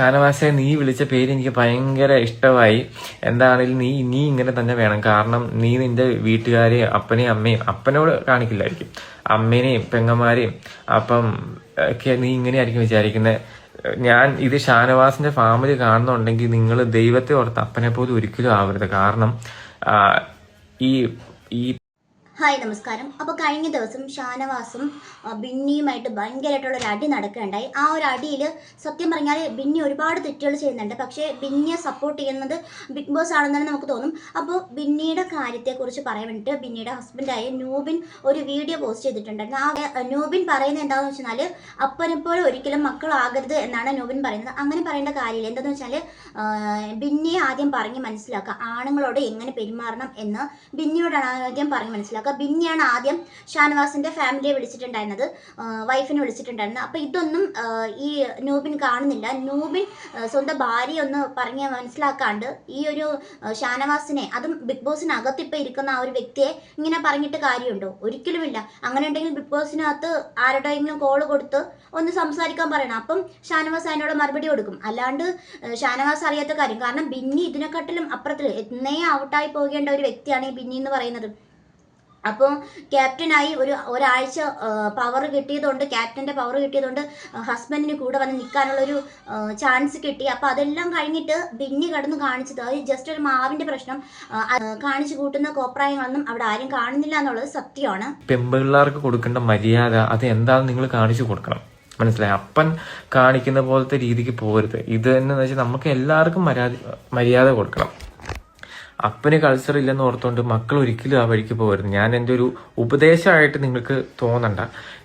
ഷാനവാസെ നീ വിളിച്ച പേര് എനിക്ക് ഭയങ്കര ഇഷ്ടമായി. എന്താണെങ്കിലും നീ നീ ഇങ്ങനെ തന്നെ വേണം. കാരണം നീ നിന്റെ വീട്ടുകാരെയും അപ്പനെയും അമ്മയും അപ്പനോട് കാണിക്കില്ലായിരിക്കും. അമ്മേനെയും പെങ്ങന്മാരെയും അപ്പം ഒക്കെ നീ ഇങ്ങനെയായിരിക്കും വിചാരിക്കുന്നത് ഞാൻ ഇത് ഷാനവാസിന്റെ ഫാമിലി കാണുന്നുണ്ടെങ്കിൽ നിങ്ങൾ ദൈവത്തെ ഓർത്ത് അപ്പനെ പോലും ഒരിക്കലും ആവരുത്. കാരണം ഈ ഈ ഹായ് നമസ്കാരം. അപ്പോൾ കഴിഞ്ഞ ദിവസം ഷാനവാസും ബിന്നിയുമായിട്ട് ഭയങ്കരമായിട്ടുള്ള ഒരു അടി നടക്കുകയുണ്ടായി. ആ ഒരു അടിയിൽ സത്യം പറഞ്ഞാൽ ബിന്നി ഒരുപാട് തെറ്റുകൾ ചെയ്യുന്നുണ്ട്. പക്ഷേ ബിന്നിയെ സപ്പോർട്ട് ചെയ്യുന്നത് ബിഗ് ബോസ് ആണെന്ന് തന്നെ നമുക്ക് തോന്നും. അപ്പോൾ ബിന്നിയുടെ കാര്യത്തെക്കുറിച്ച് പറയാൻ വേണ്ടിയിട്ട് ബിന്നിയുടെ ഹസ്ബൻഡായ നൂബിൻ ഒരു വീഡിയോ പോസ്റ്റ് ചെയ്തിട്ടുണ്ടായിരുന്നു. ആ നൂബിൻ പറയുന്നത് എന്താണെന്ന് വെച്ചാൽ അപ്പനെപ്പോഴും ഒരിക്കലും മക്കളാകരുത് എന്നാണ് നൂബിൻ പറയുന്നത്. അങ്ങനെ പറയേണ്ട കാര്യമില്ല. എന്താണെന്ന് വെച്ചാൽ ബിന്നിയെ ആദ്യം പറഞ്ഞ് മനസ്സിലാക്കുക. ആണുങ്ങളോട് എങ്ങനെ പെരുമാറണം എന്ന് ബിന്നിയോടാണ് ആദ്യം പറഞ്ഞ് മനസ്സിലാക്കുക. ബിന്നിയാണ് ആദ്യം ഷാനവാസിന്റെ ഫാമിലിയെ വിളിച്ചിട്ടുണ്ടായിരുന്നത് വൈഫിനെ വിളിച്ചിട്ടുണ്ടായിരുന്നത്. അപ്പോൾ ഇതൊന്നും ഈ നൂബിൻ കാണുന്നില്ല. നൂബിൻ സ്വന്തം ഭാര്യ ഒന്ന് പറഞ്ഞ് മനസ്സിലാക്കാണ്ട് ഈ ഒരു ഷാനവാസിനെ അതും ബിഗ് ബോസിനകത്ത് ഇപ്പോൾ ഇരിക്കുന്ന ആ ഒരു വ്യക്തിയെ ഇങ്ങനെ പറഞ്ഞിട്ട് കാര്യമുണ്ടോ? ഒരിക്കലുമില്ല. അങ്ങനെ ഉണ്ടെങ്കിൽ ബിഗ് ബോസിനകത്ത് ആരുടെയെങ്കിലും കോൾ കൊടുത്ത് ഒന്ന് സംസാരിക്കാൻ പറയണം. അപ്പം ഷാനവാസ് അതിനോട് മറുപടി കൊടുക്കും. അല്ലാണ്ട് ഷാനവാസ് അറിയാത്ത കാര്യം. കാരണം ബിന്നി ഇതിനെക്കാട്ടിലും അപ്പുറത്തിൽ എന്നേ ഔട്ടായി പോകേണ്ട ഒരു വ്യക്തിയാണ് ഈ ബിന്നി എന്ന് പറയുന്നത്. അപ്പോൾ ക്യാപ്റ്റനായി ഒരു ഒരാഴ്ച പവർ കിട്ടിയതുകൊണ്ട് ക്യാപ്റ്റന്റെ പവർ കിട്ടിയതുകൊണ്ട് ഹസ്ബൻഡിന് കൂടെ വന്ന് നിൽക്കാനുള്ളൊരു ചാൻസ് കിട്ടി. അപ്പോൾ അതെല്ലാം കഴിഞ്ഞിട്ട് ബിന്നി കടന്ന് കാണിച്ചത് അത് ജസ്റ്റ് ഒരു മാവിന്റെ പ്രശ്നം കാണിച്ചു കൂട്ടുന്ന കോപ്രായങ്ങളൊന്നും അവിടെ ആരും കാണുന്നില്ല എന്നുള്ളത് സത്യമാണ്. പെമ്പിള്ളേർക്ക് കൊടുക്കേണ്ട മര്യാദ അത് എന്താണെന്ന് നിങ്ങൾ കാണിച്ചു കൊടുക്കണം. മനസ്സിലായി? അപ്പൻ കാണിക്കുന്ന പോലത്തെ രീതിക്ക് പോകരുത് ഇത് എന്ന് വെച്ചാൽ നമുക്ക് എല്ലാവർക്കും മര്യാദ മര്യാദ കൊടുക്കണം. അപ്പന് കൾച്ചർ ഇല്ലെന്ന് ഓർത്തുകൊണ്ട് മക്കൾ ഒരിക്കലും ആ വഴിക്ക് പോകരുത്. ഞാൻ എന്റെ ഒരു ഉപദേശമായിട്ട് നിങ്ങൾക്ക് തോന്നണ്ട.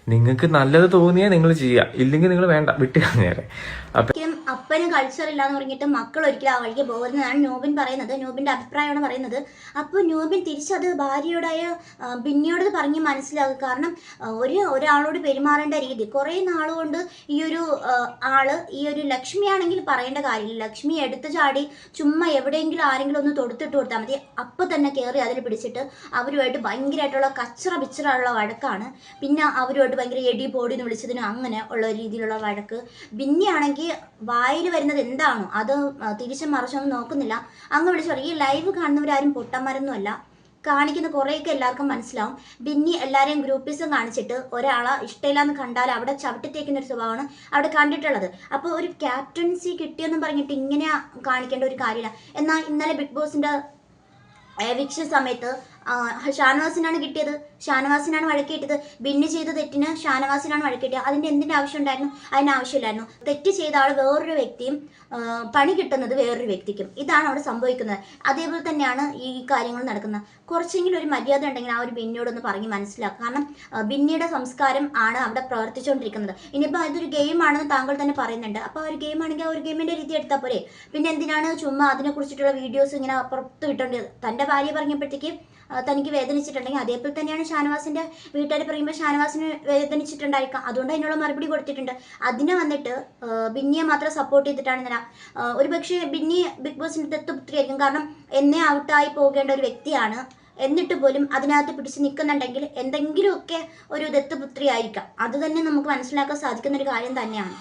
നിങ്ങൾക്ക് നല്ലത് തോന്നിയാൽ നിങ്ങൾ ചെയ്യുക ഇല്ലെങ്കിൽ നിങ്ങൾ വേണ്ട. വിട്ട് കളഞ്ഞേരെ അപ്പൊ അപ്പന് കൾച്ചർ ഇല്ല എന്ന് പറഞ്ഞിട്ട് മക്കൾ ഒരിക്കലും ആ വഴിക്ക് പോകുന്നതാണ് നോബിൻ പറയുന്നത്. നോബിന്റെ അഭിപ്രായമാണ് പറയുന്നത്. അപ്പോൾ നോബിൻ തിരിച്ചത് ഭാര്യയോടായ ബിന്നിയോടത് ബിന്നിയോട് പറഞ്ഞ് മനസ്സിലാക്കുക. കാരണം ഒരു ഒരാളോട് പെരുമാറേണ്ട രീതി. കുറേ നാളുകൊണ്ട് ഈ ഒരു ആൾ ഈ ഒരു ലക്ഷ്മിയാണെങ്കിൽ പറയേണ്ട കാര്യമില്ല. ലക്ഷ്മി എടുത്തു ചാടി ചുമ്മാ എവിടെയെങ്കിലും ആരെങ്കിലും ഒന്ന് തൊടുത്തിട്ട് കൊടുത്താൽ മതി. അപ്പോൾ തന്നെ കയറി അതിൽ പിടിച്ചിട്ട് അവരുമായിട്ട് ഭയങ്കരമായിട്ടുള്ള കച്ചറ പിച്ചറുള്ള വഴക്കാണ്. പിന്നെ അവരുമായിട്ട് ഭയങ്കര എടി പോടി എന്ന് വിളിച്ചതിന് അങ്ങനെ ഉള്ള രീതിയിലുള്ള വഴക്ക്. ബിന്നിയാണെങ്കിൽ വായിൽ വരുന്നത് എന്താണോ അത് തിരിച്ചും മറിച്ചൊന്നും നോക്കുന്നില്ല. അങ്ങ് വിളിച്ചു ഈ ലൈവ് കാണുന്നവരാരും പൊട്ടന്മാരൊന്നുമല്ല. കാണിക്കുന്ന കുറേയൊക്കെ എല്ലാവർക്കും മനസ്സിലാവും. ബിന്നി എല്ലാവരെയും ഗ്രൂപ്പീസും കാണിച്ചിട്ട് ഒരാളെ ഇഷ്ടമില്ലാന്ന് കണ്ടാൽ അവിടെ ചവിട്ടിത്തേക്കുന്ന ഒരു സ്വഭാവമാണ് അവിടെ കണ്ടിട്ടുള്ളത്. അപ്പോൾ ഒരു ക്യാപ്റ്റൻസി കിട്ടിയെന്നും പറഞ്ഞിട്ട് ഇങ്ങനെ കാണിക്കേണ്ട ഒരു കാര്യമില്ല. എന്നാൽ ഇന്നലെ ബിഗ് ബോസിന്റെ എവിക്ഷൻ സമയത്ത് ഷാനവാസിനാണ് കിട്ടിയത്. ഷാനവാസിനാണ് വഴക്കിട്ടത് ബിന്നു ചെയ്ത തെറ്റിന് ഷാനവാസിനാണ് വഴക്കിട്ടത് അതിന്റെ എന്തിന്റെ ആവശ്യം ഉണ്ടായിരുന്നു അതിന് ആവശ്യമില്ലായിരുന്നു. തെറ്റ് ചെയ്ത ആൾ വേറൊരു വ്യക്തിയും പണി കിട്ടുന്നത് വേറൊരു വ്യക്തിക്കും. ഇതാണ് അവിടെ സംഭവിക്കുന്നത്. അതേപോലെ തന്നെയാണ് ഈ കാര്യങ്ങൾ നടക്കുന്നത്. കുറച്ചെങ്കിലും ഒരു മര്യാദ ഉണ്ടെങ്കിൽ ആ ഒരു ബിന്നിയോടൊന്ന് പറഞ്ഞ് മനസ്സിലാക്കുക. കാരണം ബിന്നിയുടെ സംസ്കാരം ആണ് അവിടെ പ്രവർത്തിച്ചുകൊണ്ടിരിക്കുന്നത്. ഇനിയിപ്പോൾ അതൊരു ഗെയിമാണെന്ന് താങ്കൾ തന്നെ പറയുന്നുണ്ട്. അപ്പോൾ ആ ഒരു ഗെയിം ആണെങ്കിൽ ആ ഒരു ഗെയിമിന്റെ രീതി എടുത്താൽ പോരെ. പിന്നെ എന്തിനാണ് ചുമ്മാ അതിനെക്കുറിച്ചിട്ടുള്ള വീഡിയോസ് ഇങ്ങനെ പുറത്ത് വിട്ടോണ്ടത് തന്റെ ഭാര്യ പറഞ്ഞപ്പോഴത്തേക്ക് തനിക്ക് വേദനിച്ചിട്ടുണ്ടെങ്കിൽ അതേപോലെ തന്നെയാണ് ഷാനവാസിന്റെ വീട്ടുകാർ പറയുമ്പോൾ ഷാനവാസിന് വേദനിച്ചിട്ടുണ്ടായിരിക്കാം. അതുകൊണ്ട് അതിനുള്ള മറുപടി കൊടുത്തിട്ടുണ്ട്. അതിനെ വന്നിട്ട് ബിന്നിയെ മാത്രം സപ്പോർട്ട് ചെയ്തിട്ടാണ് ഞാൻ ഒരു പക്ഷേ ബിന്നി ബിഗ് ബോസിന്റെ ദത്തുപുത്രിയായിരിക്കും കാരണം എന്നെ ഔട്ടായി പോകേണ്ട ഒരു വ്യക്തിയാണ്. എന്നിട്ട് പോലും അതിനകത്ത് പിടിച്ച് നിൽക്കുന്നുണ്ടെങ്കിൽ എന്തെങ്കിലുമൊക്കെ ഒരു ദത്തുപുത്രി ആയിരിക്കാം അത് തന്നെ നമുക്ക് മനസ്സിലാക്കാൻ സാധിക്കുന്ന ഒരു കാര്യം തന്നെയാണ്.